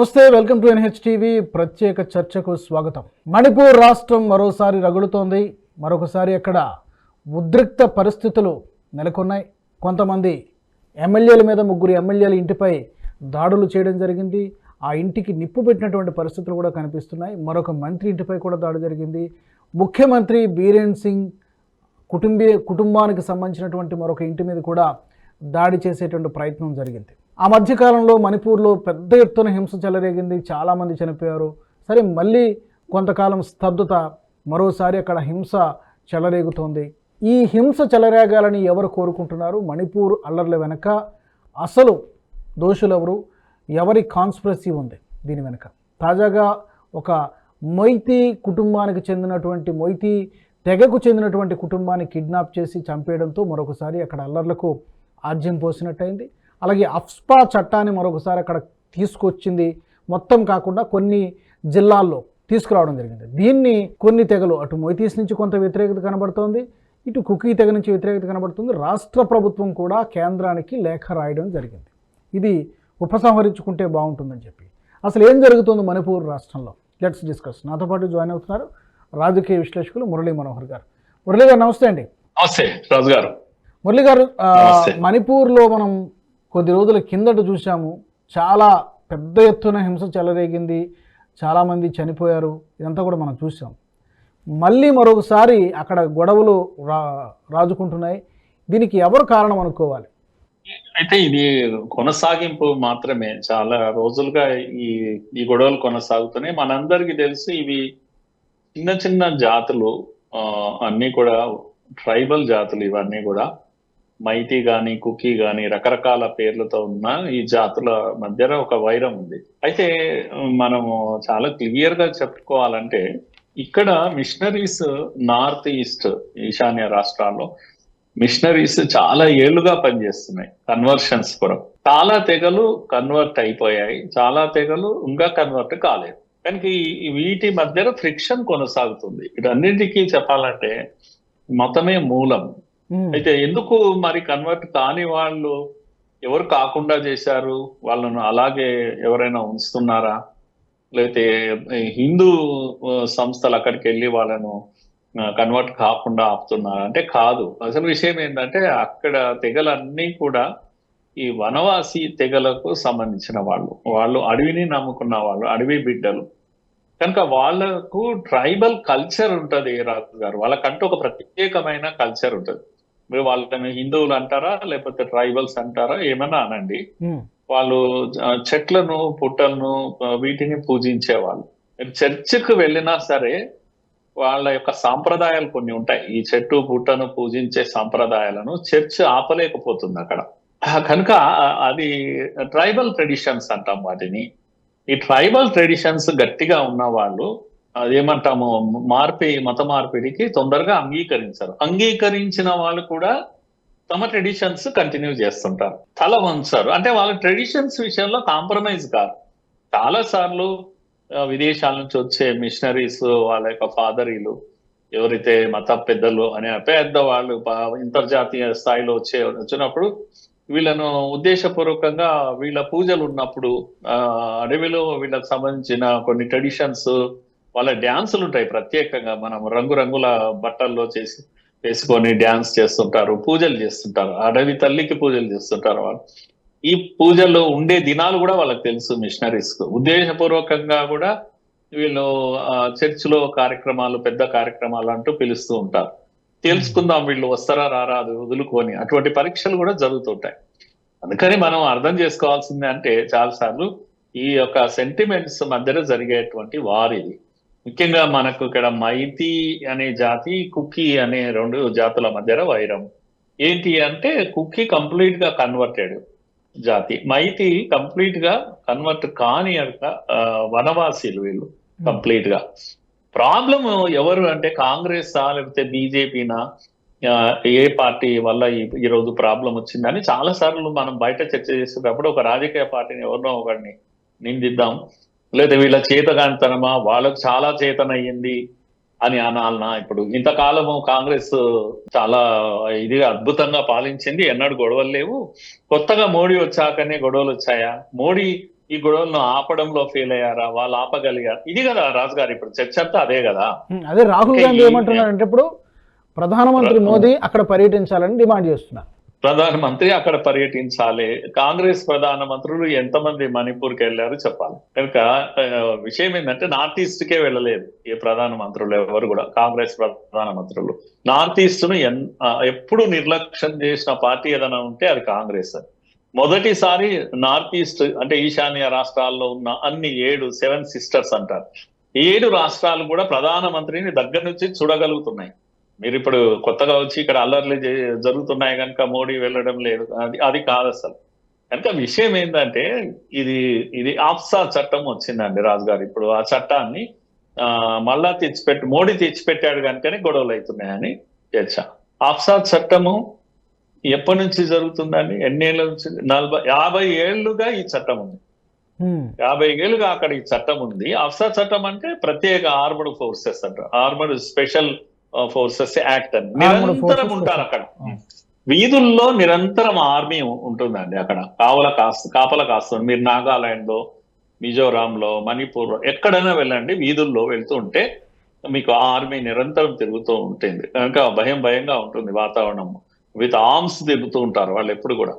నమస్తే welcome to NH TV ప్రత్యేక చర్చకు స్వాగతం. మణిపూర్ రాష్ట్రం మరోసారి రగులుతోంది. మరొకసారి అక్కడ ఉద్రిక్త పరిస్థితులు నెలకొన్నాయి. కొంతమంది ఎమ్మెల్యేల మీద ముగ్గురు ఎమ్మెల్యేల ఇంటిపై దాడులు చేయడం జరిగింది. ఆ ఇంటికి నిప్పు పెట్టినటువంటి పరిస్థితులు కూడా కనిపిస్తున్నాయి. మరొక మంత్రి ఇంటిపై కూడా దాడి జరిగింది. ముఖ్యమంత్రి బీరేన్ సింగ్ కుటుంబీ కుటుంబానికి సంబంధించినటువంటి మరొక ఇంటి మీద కూడా దాడి చేసేటువంటి ప్రయత్నం జరిగింది. ఆ మధ్యకాలంలో మణిపూర్లో పెద్ద ఎత్తున హింస చెలరేగింది చాలామంది చనిపోయారు. సరే మళ్ళీ కొంతకాలం స్తబ్దత మరోసారి అక్కడ హింస చెలరేగుతోంది. ఈ హింస చెలరేగాలని ఎవరు కోరుకుంటున్నారు? మణిపూర్ అల్లర్ల వెనక అసలు దోషులు ఎవరు ఎవరి కాన్స్పిరసీ ఉంది దీని వెనుక? తాజాగా ఒక మొయితీ కుటుంబానికి చెందినటువంటి మొయితీ తెగకు చెందినటువంటి కుటుంబాన్ని కిడ్నాప్ చేసి చంపేయడంతో మరొకసారి అక్కడ అల్లర్లకు ఆజ్యం పోసినట్టయింది. అలాగే అఫ్స్పా చట్టాన్ని మరొకసారి అక్కడ తీసుకొచ్చింది. మొత్తం కాకుండా కొన్ని జిల్లాల్లో తీసుకురావడం జరిగింది. దీన్ని కొన్ని తెగలు అటు మొయితీస్ నుంచి కొంత వ్యతిరేకత కనబడుతోంది ఇటు కుకీ తెగ నుంచి వ్యతిరేకత కనబడుతుంది. రాష్ట్ర ప్రభుత్వం కూడా కేంద్రానికి లేఖ రాయడం జరిగింది. ఇది ఉపసంహరించుకుంటే బాగుంటుందని చెప్పి. అసలు ఏం జరుగుతుంది మణిపూర్ రాష్ట్రంలో? లెట్స్ డిస్కస్ నాతో పాటు జాయిన్ అవుతున్నారు రాజకీయ విశ్లేషకులు మురళీ మనోహర్ గారు. మురళీ గారు నమస్తే అండి. నమస్తే రాజు గారు మురళి గారు. మణిపూర్లో మనం కొద్ది రోజుల కిందట చూసాము చాలా పెద్ద ఎత్తున హింస చెలరేగింది. చాలామంది చనిపోయారు. ఇదంతా కూడా మనం చూసాం మళ్ళీ మరొకసారి అక్కడ గొడవలు రా రాజుకుంటున్నాయి. దీనికి ఎవరు కారణం అనుకోవాలి? అయితే ఇది కొనసాగింపు మాత్రమే. చాలా రోజులుగా ఈ ఈ గొడవలు కొనసాగుతున్నాయి. మనందరికీ తెలుసు ఇవి చిన్న చిన్న జాతులు అన్నీ కూడా ట్రైబల్ జాతులు ఇవన్నీ కూడా. మైతి గాని కుకీ గాని రకరకాల పేర్లతో ఉన్న ఈ జాతుల మధ్య ఒక వైరం ఉంది. అయితే మనము చాలా క్లియర్గా చెప్పుకోవాలంటే ఇక్కడ మిషనరీస్ నార్త్ ఈస్ట్ ఈశాన్య రాష్ట్రాల్లో మిషనరీస్ చాలా ఏళ్ళుగా పనిచేస్తున్నాయి కన్వర్షన్స్ కొరకు చాలా తెగలు కన్వర్ట్ అయిపోయాయి చాలా తెగలు ఇంకా కన్వర్ట్ కాలేదు. కనుక ఈ- వీటి మధ్యలో ఫ్రిక్షన్ కొనసాగుతుంది. ఇటన్నిటికీ చెప్పాలంటే మతమే మూలం. అయితే ఎందుకు మరి కన్వర్ట్ కాని వాళ్ళు ఎవరు కాకుండా చేశారు? వాళ్ళను అలాగే ఎవరైనా ఉంచుతున్నారా? లేకపోతే హిందూ సంస్థలు అక్కడికి వెళ్ళి వాళ్ళను కన్వర్ట్ కాకుండా ఆపుతున్నారా? అంటే కాదు. అసలు విషయం ఏంటంటే అక్కడ తెగలన్నీ కూడా ఈ వనవాసి తెగలకు సంబంధించిన వాళ్ళు. వాళ్ళు అడవిని నమ్ముకున్న వాళ్ళు అడవి బిడ్డలు. కనుక వాళ్ళకు ట్రైబల్ కల్చర్ ఉంటది రాజు గారు. వాళ్ళకంటూ ఒక ప్రత్యేకమైన కల్చర్ ఉంటది. మీరు వాళ్ళని హిందువులు అంటారా లేకపోతే ట్రైబల్స్ అంటారా ఏమన్నా అనండి? వాళ్ళు చెట్లను పుట్టలను వీటిని పూజించేవాళ్ళు. మీరు చర్చికి వెళ్ళినా సరే వాళ్ళ యొక్క సాంప్రదాయాలు కొన్ని ఉంటాయి. ఈ చెట్టు పుట్టను పూజించే సాంప్రదాయాలను చర్చ్ ఆపలేకపోతుంది అక్కడ. కనుక అది ట్రైబల్ ట్రెడిషన్స్ అంటాం వాటిని. ఈ ట్రైబల్ ట్రెడిషన్స్ గట్టిగా ఉన్న వాళ్ళు అదేమంటాము? మార్పి మత మార్పిడికి తొందరగా అంగీకరించరు. అంగీకరించిన వాళ్ళు కూడా తమ ట్రెడిషన్స్ కంటిన్యూ చేస్తుంటారు. తల వంచారు. అంటే వాళ్ళ ట్రెడిషన్స్ విషయంలో కాంప్రమైజ్ కాదు. చాలా సార్లు విదేశాల నుంచి వచ్చే మిషనరీస్ వాళ్ళ యొక్క ఫాదరీలు ఎవరైతే మత పెద్దలు అనే పెద్ద వాళ్ళు అంతర్జాతీయ స్థాయిలో వచ్చే వచ్చినప్పుడు వీళ్ళను ఉద్దేశపూర్వకంగా వీళ్ళ పూజలు ఉన్నప్పుడు అడవిలో వీళ్ళకి సంబంధించిన కొన్ని ట్రెడిషన్స్ వాళ్ళ డ్యాన్సులు ఉంటాయి ప్రత్యేకంగా. మనం రంగురంగుల బట్టల్లో చేసి వేసుకొని డ్యాన్స్ చేస్తుంటారు పూజలు చేస్తుంటారు. అడవి తల్లికి పూజలు చేస్తుంటారు వాళ్ళు. ఈ పూజల్లో ఉండే దినాలు కూడా వాళ్ళకి తెలుసు మిషనరీస్ ఉద్దేశపూర్వకంగా కూడా వీళ్ళు చర్చిలో కార్యక్రమాలు పెద్ద కార్యక్రమాలు అంటూ పిలుస్తూ ఉంటారు. తెలుసుకుందాం వీళ్ళు వస్తారా రారా అది వదులుకొని. అటువంటి పరీక్షలు కూడా జరుగుతుంటాయి. అందుకని మనం అర్థం చేసుకోవాల్సింది అంటే చాలా సార్లు ఈ యొక్క సెంటిమెంట్స్ మధ్యన జరిగేటువంటి వార్ ఇది ముఖ్యంగా మనకు ఇక్కడ మైతి అనే జాతి కుకీ అనే రెండు జాతుల మధ్యలో వైరం. ఏంటి అంటే కుకీ కంప్లీట్గా కన్వర్టెడ్ జాతి. మైతి కంప్లీట్గా కన్వర్ట్ కాని వనవాసీలు వీళ్ళు కంప్లీట్గా ప్రాబ్లం ఎవరు అంటే కాంగ్రెస్ లేకపోతే బీజేపీనా ఏ పార్టీ వల్ల ఈ- ఈ రోజు ప్రాబ్లం వచ్చిందని చాలా సార్లు మనం బయట చర్చ చేసేటప్పుడు ఒక రాజకీయ పార్టీని ఎవరినో ఒకరిని నిందిద్దాం. లేదా వీళ్ళ చేతగానితనమా? వాళ్ళకు చాలా చేతనయ్యింది అని అనాలనా ఇప్పుడు? ఇంతకాలము కాంగ్రెస్ చాలా ఇది అద్భుతంగా పాలించింది. ఎన్నడూ గొడవలు లేవు. కొత్తగా మోడీ వచ్చాకనే గొడవలు వచ్చాయా? మోడీ ఈ గొడవలను ఆపడంలో ఫెయిల్ అయ్యారా? వాళ్ళు ఆపగలిగారు. ఇది కదా రాజు గారు ఇప్పుడు చర్చ అదే కదా. అదే రాహుల్ గాంధీ ఏమంటున్నారంటే ఇప్పుడు ప్రధానమంత్రి ప్ర- మోదీ అక్కడ పర్యటించాలని డిమాండ్ చేస్తున్నారు. ప్రధానమంత్రి అక్కడ పర్యటించాలి. కాంగ్రెస్ ప్రధానమంత్రులు ఎంతమంది మణిపూర్కి వెళ్ళారు చెప్పాలి. కనుక విషయం ఏంటంటే నార్త్ ఈస్ట్ కే వెళ్ళలేదు ఏ ప్రధానమంత్రులు ఎవరు కూడా కాంగ్రెస్ ప్రధానమంత్రులు. నార్త్ ఈస్ట్ను ఎప్పుడు నిర్లక్ష్యం చేసిన పార్టీ ఏదైనా ఉంటే అది కాంగ్రెస్. మొదటిసారి నార్త్ ఈస్ట్ అంటే ఈశాన్య రాష్ట్రాల్లో ఉన్న అన్ని ఏడు సెవెన్ సిస్టర్స్ అంటారు. ఏడు రాష్ట్రాలు కూడా ప్రధానమంత్రిని దగ్గర నుంచి చూడగలుగుతున్నాయి. మీరు ఇప్పుడు కొత్తగా వచ్చి ఇక్కడ అల్లర్లు జరుగుతున్నాయి కనుక మోడీ వెళ్ళడం లేదు. అది అది కాదు అసలు. కనుక విషయం ఏంటంటే ఇది ఇది ఆఫ్సా చట్టం వచ్చిందండి రాజు గారు ఇప్పుడు ఆ చట్టాన్ని మళ్ళా తెచ్చిపెట్టి మోడీ తెచ్చిపెట్టాడు కనుకనే గొడవలు అవుతున్నాయని చర్చ ఆఫ్సా చట్టము ఎప్పటి నుంచి జరుగుతుందండి? ఎన్నేళ్ళ నుంచి? నలభై యాభై ఏళ్ళుగా ఈ చట్టం ఉంది. యాభై ఏళ్ళుగా అక్కడ ఈ చట్టం ఉంది. అఫ్సా చట్టం అంటే ప్రత్యేక ఆర్మడ్ ఫోర్సెస్ అంటారు. ఆర్మడ్ స్పెషల్ ఫోర్సెస్ యాక్ట్ అని. Armed నిరంతరం ఉంటారు అక్కడ. వీధుల్లో నిరంతరం ఆర్మీ ఉంటుందండి అక్కడ. కావల కాస్తు కాపల కాస్తుంది. మీరు నాగాలాండ్లో మిజోరాం లో మణిపూర్ ఎక్కడైనా వెళ్ళండి వీధుల్లో వెళ్తూ ఉంటే మీకు ఆర్మీ నిరంతరం తిరుగుతూ ఉంటుంది. కనుక భయం భయంగా ఉంటుంది వాతావరణం. విత్ ఆర్మ్స్ తిరుగుతూ ఉంటారు వాళ్ళు ఎప్పుడు కూడా.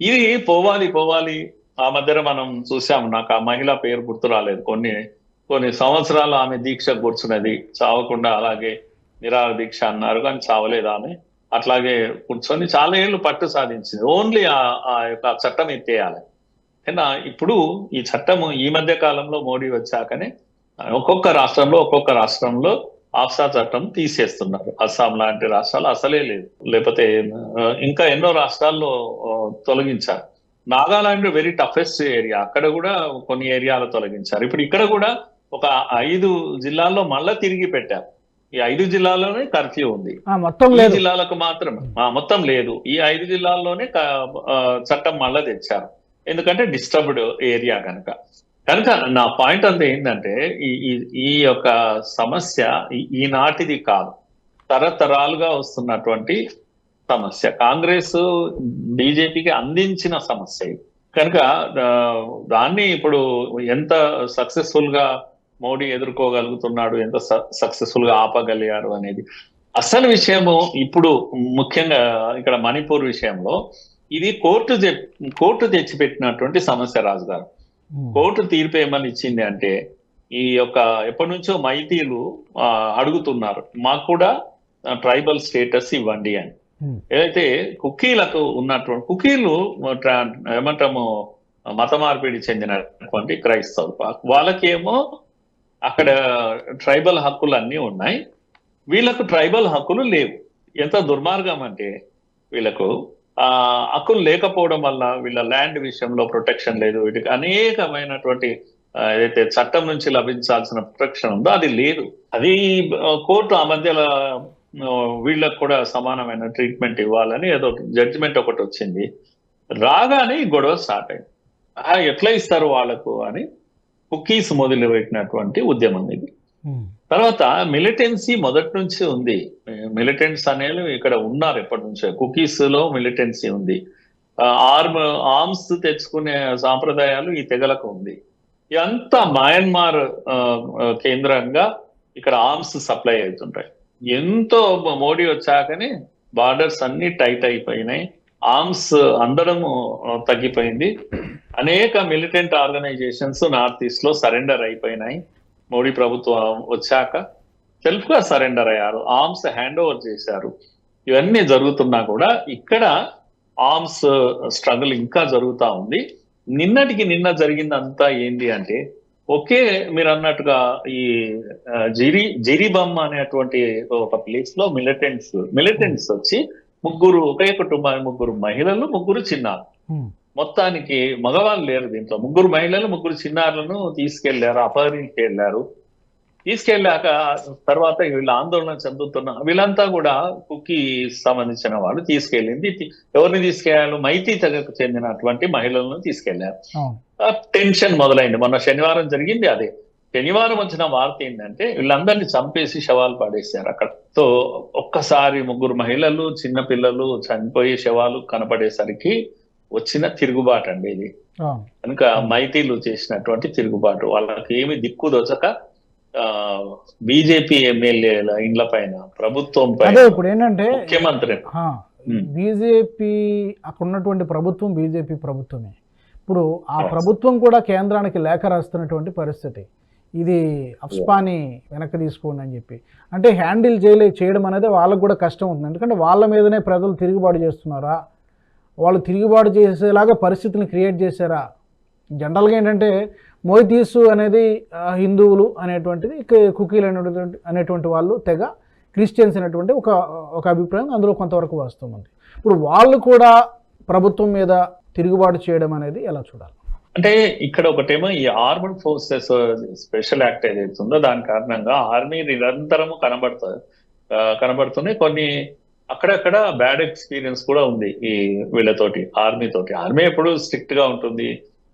ఇది పోవాలి పోవాలి. ఆ మధ్యన మనం చూసాం నాకు ఆ మహిళ పేరు గుర్తు రాలేదు. కొన్ని కొన్ని సంవత్సరాలు ఆమె దీక్ష కూర్చున్నది. చావకుండా అలాగే నిరాహార దీక్ష అన్నారు కానీ చావలేదు ఆమె. అట్లాగే కూర్చొని చాలా ఏళ్ళు పట్టు సాధించింది. ఓన్లీ ఆ యొక్క చట్టం ఎత్తేయాలి. అయినా ఇప్పుడు ఈ చట్టము ఈ మధ్య కాలంలో మోడీ వచ్చాకనే ఒక్కొక్క రాష్ట్రంలో ఒక్కొక్క రాష్ట్రంలో ఆఫ్సా చట్టం తీసేస్తున్నారు. అస్సాం లాంటి రాష్ట్రాలు అసలే లేదు లేకపోతే ఇంకా ఎన్నో రాష్ట్రాల్లో తొలగించారు. నాగాలాండ్ వెరీ టఫెస్ట్ ఏరియా అక్కడ కూడా కొన్ని ఏరియాలు తొలగించారు. ఇప్పుడు ఇక్కడ కూడా ఒక ఐదు జిల్లాల్లో మళ్ళా తిరిగి పెట్టారు. ఈ ఐదు జిల్లాల్లోనే కర్ఫ్యూ ఉంది. మొత్తం ఈ జిల్లాలకు మాత్రం మొత్తం లేదు. ఈ ఐదు జిల్లాల్లోనే చట్టం మళ్ళా తెచ్చారు. ఎందుకంటే డిస్టర్బ్డ్ ఏరియా కనుక కనుక నా పాయింట్ అంతా ఏంటంటే ఈ ఈ- యొక్క సమస్య ఈనాటిది కాదు. తరతరాలుగా వస్తున్నటువంటి సమస్య. కాంగ్రెస్ బీజేపీకి అందించిన సమస్య ఇది. కనుక దాన్ని ఇప్పుడు ఎంత సక్సెస్ఫుల్గా మోడీ ఎదుర్కోగలుగుతున్నాడు ఎంత సక్సెస్ఫుల్గా ఆపగలిగారు అనేది. అసలు విషయము ఇప్పుడు ముఖ్యంగా ఇక్కడ మణిపూర్ విషయంలో ఇది కోర్టు కోర్టు తెచ్చిపెట్టినటువంటి సమస్య రాజు గారు కోర్టు తీర్పు ఏమని ఇచ్చింది అంటే ఈ యొక్క ఎప్పటి నుంచో మైతీలు అడుగుతున్నారు మాకు కూడా ట్రైబల్ స్టేటస్ ఇవ్వండి అని. ఏదైతే కుకీలకు ఉన్నటువంటి కుకీలు ఏమంటాము మత మార్పిడి చెందినటువంటి క్రైస్తవులు వాళ్ళకేమో అక్కడ ట్రైబల్ హక్కులు అన్నీ ఉన్నాయి. వీళ్ళకు ట్రైబల్ హక్కులు లేవు. ఎంత దుర్మార్గం అంటే వీళ్ళకు ఆ హక్కులు లేకపోవడం వల్ల వీళ్ళ ల్యాండ్ విషయంలో ప్రొటెక్షన్ లేదు. వీటికి అనేకమైనటువంటి ఏదైతే చట్టం నుంచి లభించాల్సిన ప్రొటెక్షన్ ఉందో అది లేదు. అది కోర్టు ఆ మధ్యలో వీళ్ళకు కూడా సమానమైన ట్రీట్మెంట్ ఇవ్వాలని ఏదో జడ్జిమెంట్ ఒకటి వచ్చింది. రాగానే ఈ గొడవ స్టార్ట్ అయింది. ఎట్లా ఇస్తారు వాళ్ళకు అని కుకీస్ మొదలు పెట్టినటువంటి ఉద్యమం ఇది. ఉమ్, తర్వాత మిలిటెన్సీ మొదటి నుంచి ఉంది. మిలిటెంట్స్ అనేవి ఇక్కడ ఉన్నారు ఎప్పటి నుంచో. కుకీస్లో మిలిటెన్సీ ఉంది. ఆర్మ్ ఆర్మ్స్ తెచ్చుకునే సాంప్రదాయాలు ఈ తెగలకు ఉంది. ఇదంతా మయన్మార్ కేంద్రంగా ఇక్కడ ఆర్మ్స్ సప్లై అవుతుంటాయి. ఎంతో మోడీ వచ్చాకనే బార్డర్స్ అన్ని టైట్ అయిపోయినాయి. ఆర్మ్స్ అందడము ఆ, తగ్గిపోయింది. అనేక మిలిటెంట్ ఆర్గనైజేషన్స్ నార్త్ ఈస్ట్లో సరెండర్ అయిపోయినాయి. మోడీ ప్రభుత్వం వచ్చాక సెల్ఫ్గా సరెండర్ అయ్యారు. ఆర్మ్స్ హ్యాండ్ ఓవర్ చేశారు. ఇవన్నీ జరుగుతున్నా కూడా ఇక్కడ ఆర్మ్స్ స్ట్రగుల్ ఇంకా జరుగుతూ ఉంది. నిన్నటికి నిన్న జరిగిందంతా ఏంటి అంటే ఒకే మీరు అన్నట్టుగా ఈ జిరి జిరిబమ్మ అనేటువంటి ఒక ప్లేస్లో మిలిటెంట్స్ మిలిటెంట్స్ వచ్చి ముగ్గురు ఒకే కుటుంబానికి ముగ్గురు మహిళలు ముగ్గురు చిన్నారు hmm. మొత్తానికి మగవాళ్ళు లేరు దీంట్లో. ముగ్గురు మహిళలు ముగ్గురు చిన్నారులను తీసుకెళ్ళారు అపహరించి వెళ్ళారు తీసుకెళ్ళాక తర్వాత వీళ్ళు ఆందోళన చెందుతున్న వీళ్ళంతా కూడా కుక్కీ సంబంధించిన వాళ్ళు తీసుకెళ్ళింది. ఎవరిని తీసుకెళ్ళారు? మైతీ తెగకు చెందినటువంటి మహిళలను తీసుకెళ్ళారు. టెన్షన్ మొదలైంది. మొన్న శనివారం జరిగింది అదే. శనివారం వచ్చిన వార్త ఏంటంటే వీళ్ళందరినీ చంపేసి శవాలు పడేశారు అక్కడ. సో ఒక్కసారి ముగ్గురు మహిళలు చిన్న పిల్లలు చనిపోయి శవాలు కనపడేసరికి వచ్చిన తిరుగుబాటు అండి ఇది. కనుక మైతీలు చేసినటువంటి తిరుగుబాటు. వాళ్ళకి ఏమి దిక్కు దొచక బీజేపీ ఎమ్మెల్యేల ఇండ్ల పైన ప్రభుత్వం పైన ఇప్పుడు ఏంటంటే ముఖ్యమంత్రి. బీజేపీ అక్కడ ఉన్నటువంటి ప్రభుత్వం బీజేపీ ప్రభుత్వమే. ఇప్పుడు ఆ. ప్రభుత్వం కూడా కేంద్రానికి లేఖ రాస్తున్నటువంటి పరిస్థితి. ఇది అఫ్స్పాని వెనక్కి తీసుకోండి అని చెప్పి. అంటే హ్యాండిల్ చేయలే చేయడం అనేది వాళ్ళకు కూడా కష్టం అవుతుంది. ఎందుకంటే వాళ్ళ మీదనే ప్రజలు తిరుగుబాటు చేస్తున్నారా? వాళ్ళు తిరుగుబాటు చేసేలాగా పరిస్థితిని క్రియేట్ చేశారా? జనరల్గా ఏంటంటే మొయితీసు అనేది హిందువులు అనేటువంటిది కుకీలు అనేటువంటి అనేటువంటి వాళ్ళు తెగ క్రిస్టియన్స్ అనేటువంటి ఒక ఒక అభిప్రాయం అందులో కొంతవరకు వాస్తవం ఉంది. ఇప్పుడు వాళ్ళు కూడా ప్రభుత్వం మీద తిరుగుబాటు చేయడం అనేది ఎలా చూడాలి? అంటే ఇక్కడ ఒకటేమో ఈ ఆర్మడ్ ఫోర్సెస్ స్పెషల్ యాక్ట్ ఏదైతే ఉందో దాని కారణంగా ఆర్మీ నిరంతరము కనబడుతుంది కనబడుతుంది కనబడుతున్నాయి. కొన్ని అక్కడక్కడ బ్యాడ్ ఎక్స్పీరియన్స్ కూడా ఉంది ఈ వీళ్ళతోటి ఆర్మీ తోటి. ఆర్మీ ఎప్పుడు స్ట్రిక్ట్గా ఉంటుంది.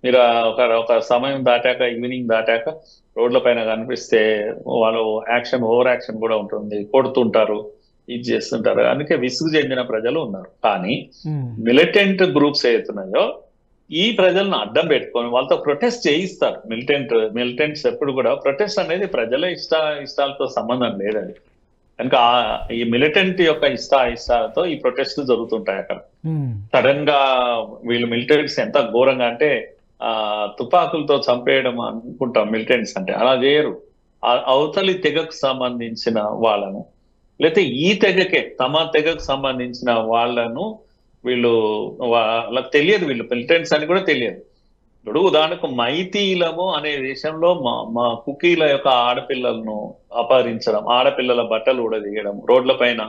మీరు ఒక ఒక సమయం దాటాక ఈవినింగ్ దాటాక రోడ్ల పైన కనిపిస్తే వాళ్ళు యాక్షన్ ఓవర్ యాక్షన్ కూడా ఉంటుంది. కొడుతుంటారు ఇది చేస్తుంటారు. అందుకే విసుగు చెందిన ప్రజలు ఉన్నారు. కానీ మిలిటెంట్ గ్రూప్స్ ఏవైతున్నాయో ఈ ప్రజలను అడ్డం పెట్టుకొని వాళ్ళతో ప్రొటెస్ట్ చేయిస్తారు. మిలిటెంట్ మిలిటెంట్స్ ఎప్పుడు కూడా ప్రొటెస్ట్ అనేది ప్రజల ఇష్ట ఇష్టాలతో సంబంధం లేదండి కనుక ఈ మిలిటెంట్ యొక్క ఇష్ట ఇష్టాలతో ఈ ప్రొటెస్ట్ జరుగుతుంటాయి అక్కడ. ఉమ్, సడన్గా వీళ్ళు మిలిటెంట్స్ ఎంత ఘోరంగా అంటే ఆ తుపాకులతో చంపేయడం అనుకుంటాం మిలిటెంట్స్ అంటే. అలా చేయరు. ఆ అవతలి తెగకు సంబంధించిన వాళ్ళను. లేకపోతే ఈ తెగకే తమ తెగకు సంబంధించిన వాళ్ళను వీళ్ళు వాళ్ళకి తెలియదు వీళ్ళు. మిలిటెంట్స్ అని కూడా తెలియదు. ఇప్పుడు ఉదాహరణకు మైతీలము అనే దేశంలో మా మా కుకీల యొక్క ఆడపిల్లలను అపహరించడం ఆడపిల్లల బట్టలు ఊడదీయడం రోడ్ల పైన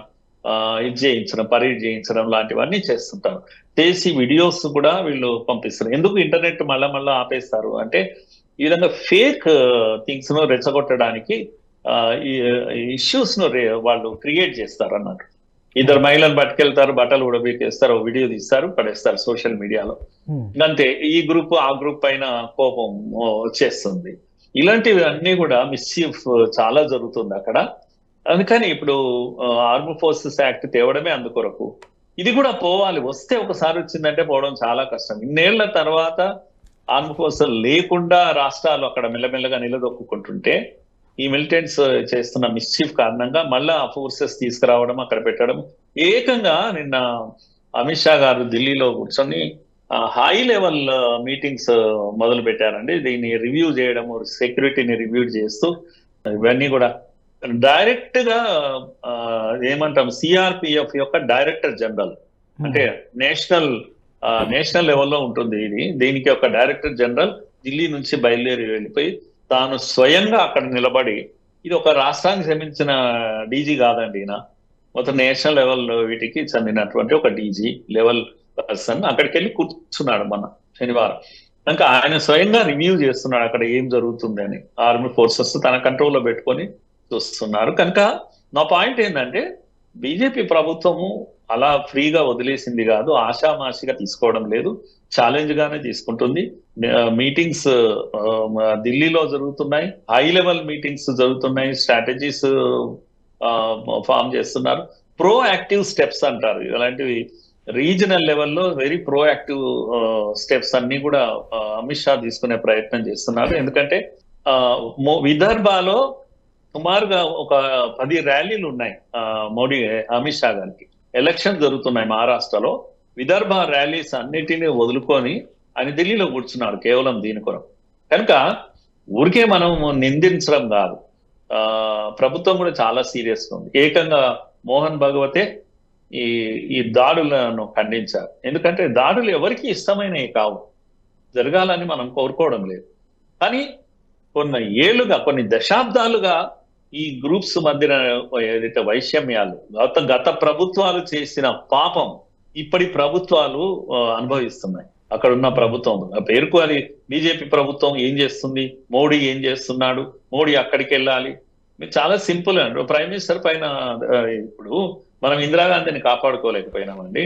ఇది చేయించడం పరీడ్ చేయించడం లాంటివన్నీ చేస్తుంటారు. చేసి వీడియోస్ కూడా వీళ్ళు పంపిస్తారు. ఎందుకు ఇంటర్నెట్ మళ్ళా మళ్ళా ఆపేస్తారు? అంటే ఈ విధంగా ఫేక్ థింగ్స్ను రెచ్చగొట్టడానికి ఈ ఇష్యూస్ను వాళ్ళు క్రియేట్ చేస్తారు అన్నట్టు ఇద్దరు మహిళలను పట్టుకెళ్తారు బట్టలు ఉడబెట్టేస్తారు వీడియో తీస్తారు పడేస్తారు సోషల్ మీడియాలో. అంతే ఈ గ్రూప్ ఆ గ్రూప్ పైన కోపం వచ్చేస్తుంది. ఇలాంటివి అన్ని కూడా మిస్చీఫ్ చాలా జరుగుతుంది అక్కడ. అందుకని ఇప్పుడు ఆర్మ్ ఫోర్సెస్ యాక్ట్ తేవడమే అందుకొరకు. ఇది కూడా పోవాలి. వస్తే ఒకసారి వచ్చిందంటే పోవడం చాలా కష్టం. ఇన్నేళ్ళ తర్వాత ఆర్మ్ ఫోర్సెస్ లేకుండా రాష్ట్రాలు అక్కడ మెల్లమెల్లగా నిలదొక్కుంటుంటే ఈ మిలిటెంట్స్ చేస్తున్న మిస్చీఫ్ కారణంగా మళ్ళా ఆ ఫోర్సెస్ తీసుకురావడం అక్కడ పెట్టడం. ఏకంగా నిన్న అమిత్ షా గారు ఢిల్లీలో కూర్చొని హై లెవెల్ మీటింగ్స్ మొదలు పెట్టారండి. దీన్ని రివ్యూ చేయడం సెక్యూరిటీని రివ్యూ చేస్తూ ఇవన్నీ కూడా. డైరెక్ట్గా ఏమంటాం సిఆర్పిఎఫ్ యొక్క డైరెక్టర్ జనరల్ అంటే నేషనల్ నేషనల్ లెవెల్లో ఉంటుంది ఇది. దీనికి ఒక డైరెక్టర్ జనరల్ ఢిల్లీ నుంచి బయలుదేరి వెళ్ళిపోయి తాను స్వయంగా అక్కడ నిలబడి ఇది ఒక రాష్ట్రానికి శ్రమించిన డీజీ కాదండి ఈయన. మొత్తం నేషనల్ లెవెల్ వీటికి చెందినటువంటి ఒక డీజీ లెవెల్ పర్సన్. అక్కడికి వెళ్ళి కూర్చున్నాడు మన శనివారం. ఇంకా ఆయన స్వయంగా రివ్యూ చేస్తున్నాడు అక్కడ ఏం జరుగుతుంది అని. ఆర్మీ ఫోర్సెస్ తన కంట్రోల్లో పెట్టుకొని చూస్తున్నారు. కనుక నా పాయింట్ ఏంటంటే బీజేపీ ప్రభుత్వము అలా ఫ్రీగా వదిలేసింది కాదు ఆషామాషిగా తీసుకోవడం లేదు ఛాలెంజ్ గానే తీసుకుంటుంది. మీటింగ్స్ ఢిల్లీలో జరుగుతున్నాయి హై లెవెల్ మీటింగ్స్ జరుగుతున్నాయి స్ట్రాటజీస్ ఫామ్ చేస్తున్నారు. ప్రో యాక్టివ్ స్టెప్స్ అంటారు. ఇలాంటివి రీజనల్ లెవెల్లో వెరీ ప్రో యాక్టివ్ స్టెప్స్ అన్ని కూడా అమిత్ షా తీసుకునే ప్రయత్నం చేస్తున్నారు. ఎందుకంటే విదర్భాలో విదర్భలో సుమారుగా ఒక పది ర్యాలీలు ఉన్నాయి మోడీ అమిత్ షా గారికి. ఎలక్షన్ జరుగుతున్నాయి మహారాష్ట్రలో. విదర్భ ర్యాలీస్ అన్నిటినీ వదులుకొని ఆయన ఢిల్లీలో కూర్చున్నాడు కేవలం దీని కొరకు. కనుక ఊరికే మనం నిందించడం కాదు. ప్రభుత్వం కూడా చాలా సీరియస్ ఉంది. ఏకంగా మోహన్ భగవతే ఈ ఈ దాడులను ఖండించారు. ఎందుకంటే దాడులు ఎవరికి ఇష్టమైనవి కావు. జరగాలని మనం కోరుకోవడం లేదు. కానీ కొన్ని ఏళ్ళుగా కొన్ని దశాబ్దాలుగా ఈ గ్రూప్స్ మధ్యన ఏదైతే వైషమ్యాలు గత గత ప్రభుత్వాలు చేసిన పాపం ఇప్పటి ప్రభుత్వాలు అనుభవిస్తున్నాయి. అక్కడ ఉన్న ప్రభుత్వం పేర్కోవాలి బీజేపీ ప్రభుత్వం ఏం చేస్తుంది? మోడీ ఏం చేస్తున్నాడు? మోడీ అక్కడికి వెళ్ళాలి. మీరు చాలా సింపుల్ అండి ప్రైమ్ మినిస్టర్ పైన ఇప్పుడు మనం ఇందిరాగాంధీని కాపాడుకోలేకపోయినామండి.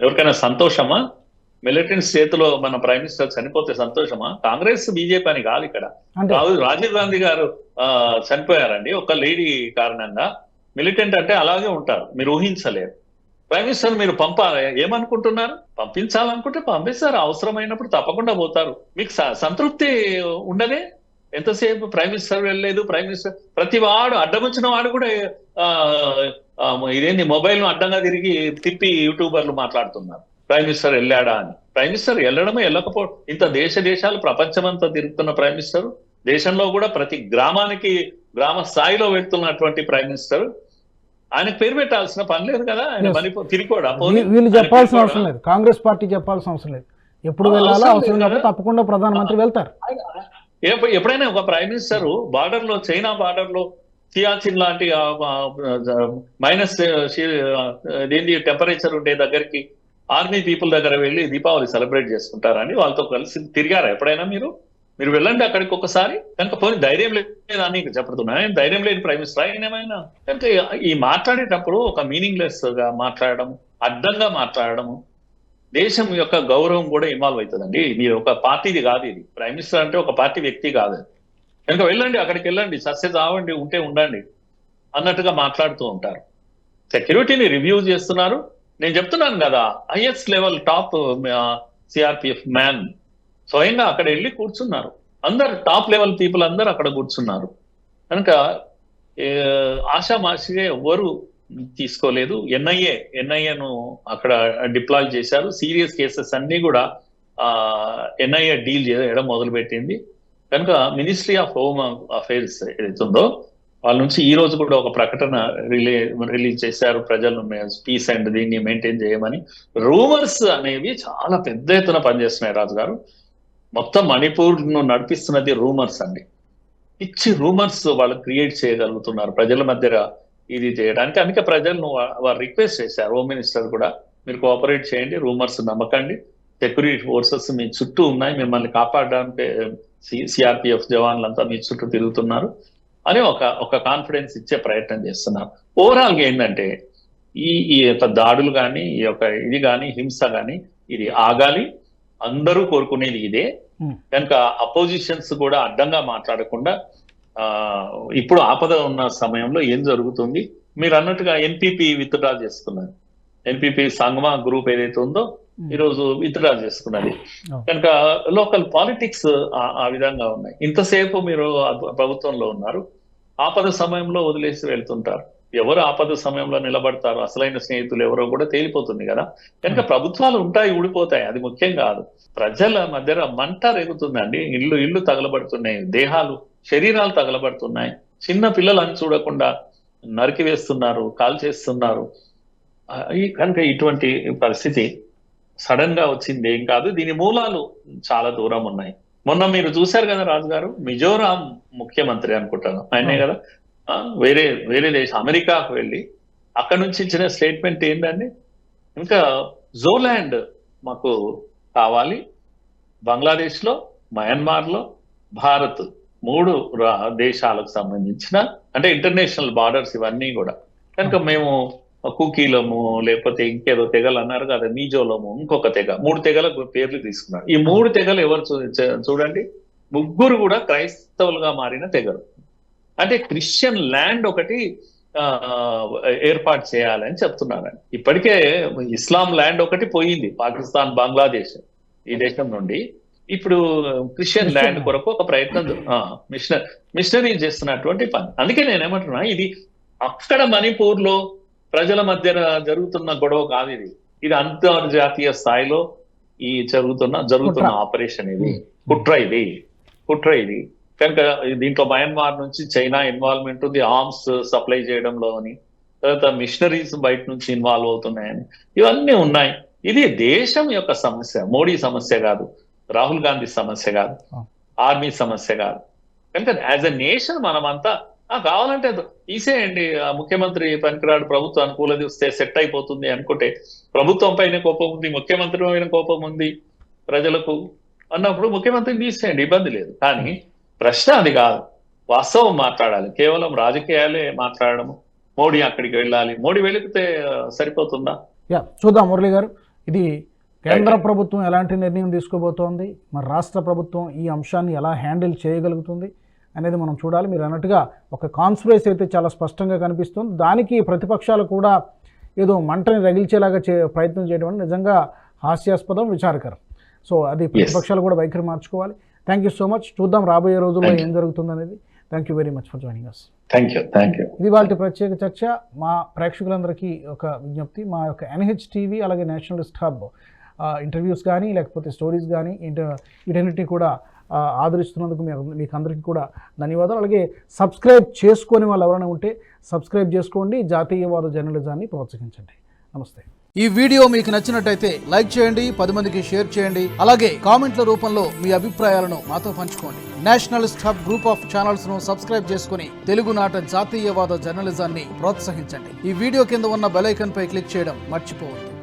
ఎవరికైనా సంతోషమా? మిలిటెంట్స్ చేతిలో మన ప్రైమ్ మినిస్టర్ చనిపోతే సంతోషమా? కాంగ్రెస్ బీజేపీ అని కాదు ఇక్కడ. రాహుల్ రాజీవ్ గాంధీ గారు చనిపోయారండి. ఒక లేడీ కారణంగా. మిలిటెంట్ అంటే అలాగే ఉంటారు. మీరు ఊహించలేరు. ప్రైమ్ మినిస్టర్ మీరు పంపాలి. ఏమనుకుంటున్నారు? పంపించాలనుకుంటే పంపిస్తారు. అవసరమైనప్పుడు తప్పకుండా పోతారు. మీకు సంతృప్తి ఉండదే? ఎంతసేపు ప్రైమ్ మినిస్టర్ వెళ్ళలేదు? ప్రైమ్ మినిస్టర్ ప్రతి వాడు అడ్డమొచ్చిన వాడు కూడా ఇదేంటి మొబైల్ అడ్డంగా తిరిగి తిప్పి యూట్యూబర్లు మాట్లాడుతున్నారు. ప్రైమ్ మినిస్టర్ వెళ్ళాడా అని. ప్రైమ్ మినిస్టర్ వెళ్ళడమే వెళ్ళకపో ఇంత దేశ దేశాలు ప్రపంచమంతా తిరుగుతున్న ప్రైమ్ మినిస్టర్ దేశంలో కూడా ప్రతి గ్రామానికి గ్రామ స్థాయిలో వెళ్తున్నటువంటి ప్రైమ్ మినిస్టర్ ఆయనకు పేరు పెట్టాల్సిన పని లేదు కదా? ఆయన తిరిగిపోడా? వీ- వీళ్ళు చెప్పాల్సిన అవసరం లేదు. కాంగ్రెస్ పార్టీ చెప్పాల్సిన అవసరం లేదు. ఎప్పుడు వెళ్ళాలో అవసరం కాబట్టి. తప్పకుండా ప్రధానమంత్రి వెళ్తారు. ఎప్ప- ఎప్పుడైనా ఒక ప్రైమ్ మినిస్టర్ బార్డర్లో చైనా బార్డర్లో సియాచిన్ లాంటి మైనస్ టెంపరేచర్ ఉండే దగ్గరికి ఆర్మీ పీపుల్ దగ్గర వెళ్ళి దీపావళి సెలబ్రేట్ చేసుకుంటారని వాళ్ళతో కలిసి తిరిగారా ఎప్పుడైనా మీరు? మీరు వెళ్ళండి అక్కడికి ఒకసారి. కనుక పోనీ ధైర్యం లేదా నీకు చెప్తున్నా నేను ధైర్యం లేని ప్రైమ్ మినిస్టర్ ఆయన ఏమైనా? కనుక ఈ మాట్లాడేటప్పుడు ఒక మీనింగ్లెస్గా మాట్లాడడం అడ్డంగా మాట్లాడడం దేశం యొక్క గౌరవం కూడా ఇన్వాల్వ్ అవుతుందండి. మీరు ఒక పార్టీది కాదు ఇది. ప్రైమ్ మినిస్టర్ అంటే ఒక పార్టీ వ్యక్తి కాదు కనుక వెళ్ళండి అక్కడికి వెళ్ళండి సక్సెస్ అవ్వండి ఉంటే ఉండండి అన్నట్టుగా మాట్లాడుతూ ఉంటారు. సెక్యూరిటీని రివ్యూ చేస్తున్నారు. నేను చెప్తున్నాను కదా highest level top CRPF man స్వయంగా అక్కడ వెళ్ళి కూర్చున్నారు. అందరు టాప్ లెవెల్ పీపుల్ అందరు అక్కడ కూర్చున్నారు. కనుక ఏ, ఆషామాషిగా ఎవ్వరు తీసుకోలేదు. ఎన్ఐఏ ఎన్ఐఏను అక్కడ డిప్లాయ్ చేశారు. సీరియస్ కేసెస్ అన్ని కూడా ఎన్ఐఏ డీల్ చేయడం మొదలుపెట్టింది. కనుక మినిస్ట్రీ ఆఫ్ హోమ్ అఫైర్స్ ఏదైతుందో వాళ్ళ నుంచి ఈ రోజు కూడా ఒక ప్రకటన రిలీ రిలీజ్ చేశారు ప్రజలను పీస్ అండ్ దీన్ని మెయింటైన్ చేయమని. రూమర్స్ అనేవి చాలా పెద్ద ఎత్తున పనిచేస్తున్నాయి రాజు గారు మొత్తం మణిపూర్ను నడిపిస్తున్నది రూమర్స్ అండి. పిచ్చి రూమర్స్ వాళ్ళు క్రియేట్ చేయగలుగుతున్నారు ప్రజల మధ్య ఇది చేయడానికి. అందుకే ప్రజలను వారు రిక్వెస్ట్ చేశారు. హోమ్ మినిస్టర్ కూడా మీరు కోఆపరేట్ చేయండి రూమర్స్ నమ్మకండి. సెక్యూరిటీ ఫోర్సెస్ మీ చుట్టూ ఉన్నాయి. మిమ్మల్ని కాపాడడానికి సిఆర్పిఎఫ్ జవాన్లంతా మీ చుట్టూ తిరుగుతున్నారు. అని ఒక ఒక కాన్ఫిడెన్స్ ఇచ్చే ప్రయత్నం చేస్తున్నారు ఓవరాల్గా ఏంటంటే ఈ ఈ యొక్క దాడులు కానీ ఈ యొక్క ఇది కానీ హింస కానీ ఇది ఆగాలి. అందరూ కోరుకునేది ఇదే. Hmm. కనుక అపోజిషన్స్ కూడా అడ్డంగా మాట్లాడకుండా ఆ ఇప్పుడు ఆపద ఉన్న సమయంలో ఏం జరుగుతుంది? మీరు అన్నట్టుగా ఎన్పిపి విత్డ్రా చేసుకున్నారు. ఎన్పిపి సంగమా గ్రూప్ ఏదైతే ఉందో ఈ రోజు విత్డ్రా చేసుకున్నది. Oh. కనుక లోకల్ పాలిటిక్స్ ఆ విధంగా ఉన్నాయి. ఇంతసేపు మీరు ప్రభుత్వంలో ఉన్నారు. ఆపద సమయంలో వదిలేసి వెళ్తుంటారు. ఎవరు ఆపద సమయంలో నిలబడతారు? అసలైన స్నేహితులు ఎవరో కూడా తేలిపోతుంది కదా. కనుక ప్రభుత్వాలు ఉంటాయి ఊడిపోతాయి. అది ముఖ్యం కాదు. ప్రజల మధ్య మంట రేగుతుందండి. ఇల్లు ఇల్లు తగలబడుతున్నాయి. దేహాలు శరీరాలు తగలబడుతున్నాయి. చిన్న పిల్లలని చూడకుండా నరికి వేస్తున్నారు కాల్ చేస్తున్నారు కనుక ఇటువంటి పరిస్థితి సడన్గా వచ్చింది ఏం కాదు. దీని మూలాలు చాలా దూరం ఉన్నాయి. మొన్న మీరు చూశారు కదా రాజు గారు మిజోరాం ముఖ్యమంత్రి అనుకుంటాను. ఆయనే కదా? వేరే వేరే దేశం అమెరికాకు వెళ్ళి అక్కడ నుంచి ఇచ్చిన స్టేట్మెంట్ ఏంటండి ఇంకా జోలాండ్ మాకు కావాలి. బంగ్లాదేశ్లో మయన్మార్లో భారత్ మూడు రా- దేశాలకు సంబంధించిన అంటే ఇంటర్నేషనల్ బార్డర్స్ ఇవన్నీ కూడా. కనుక మేము కుకీలము లేకపోతే ఇంకేదో తెగలు అన్నారు కదా మీజోలము ఇంకొక తెగ. మూడు తెగల పేర్లు తీసుకున్నారు. ఈ మూడు తెగలు ఎవరు చూడండి. ముగ్గురు కూడా క్రైస్తవులుగా మారిన తెగలు. అంటే క్రిస్టియన్ ల్యాండ్ ఒకటి ఏర్పాటు చేయాలని చెప్తున్నారండి. ఇప్పటికే ఇస్లాం ల్యాండ్ ఒకటి పోయింది పాకిస్తాన్ బంగ్లాదేశ్ ఈ దేశం నుండి. ఇప్పుడు క్రిస్టియన్ ల్యాండ్ కొరకు ఒక ప్రయత్నం మిషనరీ మిషనరీ చేస్తున్నటువంటి పని. అందుకే నేనేమంటున్నా ఇది అక్కడ మణిపూర్లో ప్రజల మధ్య జరుగుతున్న గొడవ కాదు ఇది. ఇది అంతర్జాతీయ స్థాయిలో ఈ జరుగుతున్న జరుగుతున్న. ఆపరేషన్ ఇది. కుట్ర ఇది. కుట్ర ఇది. కనుక దీంట్లో మయన్మార్ నుంచి చైనా ఇన్వాల్వ్మెంట్ ఉంది ఆర్మ్స్ సప్లై చేయడంలో అని. తర్వాత మిషనరీస్ బయట నుంచి ఇన్వాల్వ్ అవుతున్నాయని. ఇవన్నీ ఉన్నాయి. ఇది దేశం యొక్క సమస్య. మోడీ సమస్య కాదు. రాహుల్ గాంధీ సమస్య కాదు. ఆర్మీ సమస్య కాదు. కనుక యాజ్ అ నేషన్ మనమంతా కావాలంటే తీసేయండి. ఆ ముఖ్యమంత్రి పనికిరాడు ప్రభుత్వం అనుకూలది వస్తే సెట్ అయిపోతుంది అనుకుంటే ప్రభుత్వం పైన కోపం ఉంది ముఖ్యమంత్రి పైన కోపం ఉంది ప్రజలకు అన్నప్పుడు ముఖ్యమంత్రిని తీసేయండి ఇబ్బంది లేదు. కానీ ప్రశ్న అది కాదు. వాస్తవం మాట్లాడాలి. కేవలం రాజకీయాలే మాట్లాడడం మోడీ అక్కడికి వెళ్ళాలి. మోడీ వెళితే సరిపోతుందా? యా చూద్దాం మురళి గారు. ఇది కేంద్ర ప్రభుత్వం ఎలాంటి నిర్ణయం తీసుకోబోతోంది? మరి రాష్ట్ర ప్రభుత్వం ఈ అంశాన్ని ఎలా హ్యాండిల్ చేయగలుగుతుంది? అనేది మనం చూడాలి. మీరు అన్నట్టుగా ఒక కాన్స్పిరసీ అయితే చాలా స్పష్టంగా కనిపిస్తుంది. దానికి ప్రతిపక్షాలు కూడా ఏదో మంటని రగిల్చేలాగా చే ప్రయత్నం చేయడం అనేది నిజంగా హాస్యాస్పదం విచారకరం. సో అది ప్రతిపక్షాలు కూడా వైఖరి మార్చుకోవాలి. థ్యాంక్ యూ సో మచ్ చూద్దాం రాబోయే రోజుల్లో. ఏం జరుగుతుంది అనేది. Thank you very much for joining us thank you thank you ఇది వాళ్ళ ప్రత్యేక చర్చ. మా ప్రేక్షకులందరికీ ఒక విజ్ఞప్తి. మా యొక్క ఎన్హెచ్ టీవీ అలాగే నేషనలిస్ట్ హబ్ ఇంటర్వ్యూస్ కానీ లేకపోతే స్టోరీస్ కానీ ఇంట వీటన్నిటిని కూడా ఆదరిస్తున్నందుకు మీకు అందరికీ కూడా ధన్యవాదాలు. అలాగే సబ్స్క్రైబ్ చేసుకొని వాళ్ళు ఎవరైనా ఉంటే సబ్స్క్రైబ్ చేసుకోండి. జాతీయవాద జర్నలిజాన్ని ప్రోత్సహించండి. నమస్తే. ఈ వీడియో మీకు నచ్చినట్టయితే లైక్ చేయండి పది మందికి షేర్ చేయండి. అలాగే కామెంట్ల రూపంలో మీ అభిప్రాయాలను మాతో పంచుకోండి. నేషనల్ హబ్ గ్రూప్ ఆఫ్ ఛానల్స్ను సబ్స్క్రైబ్ చేసుకుని తెలుగునాట జాతీయవాద జర్నలిజాన్ని ప్రోత్సహించండి. ఈ వీడియో కింద ఉన్న బెల్ పై క్లిక్ చేయడం మర్చిపోవద్దు.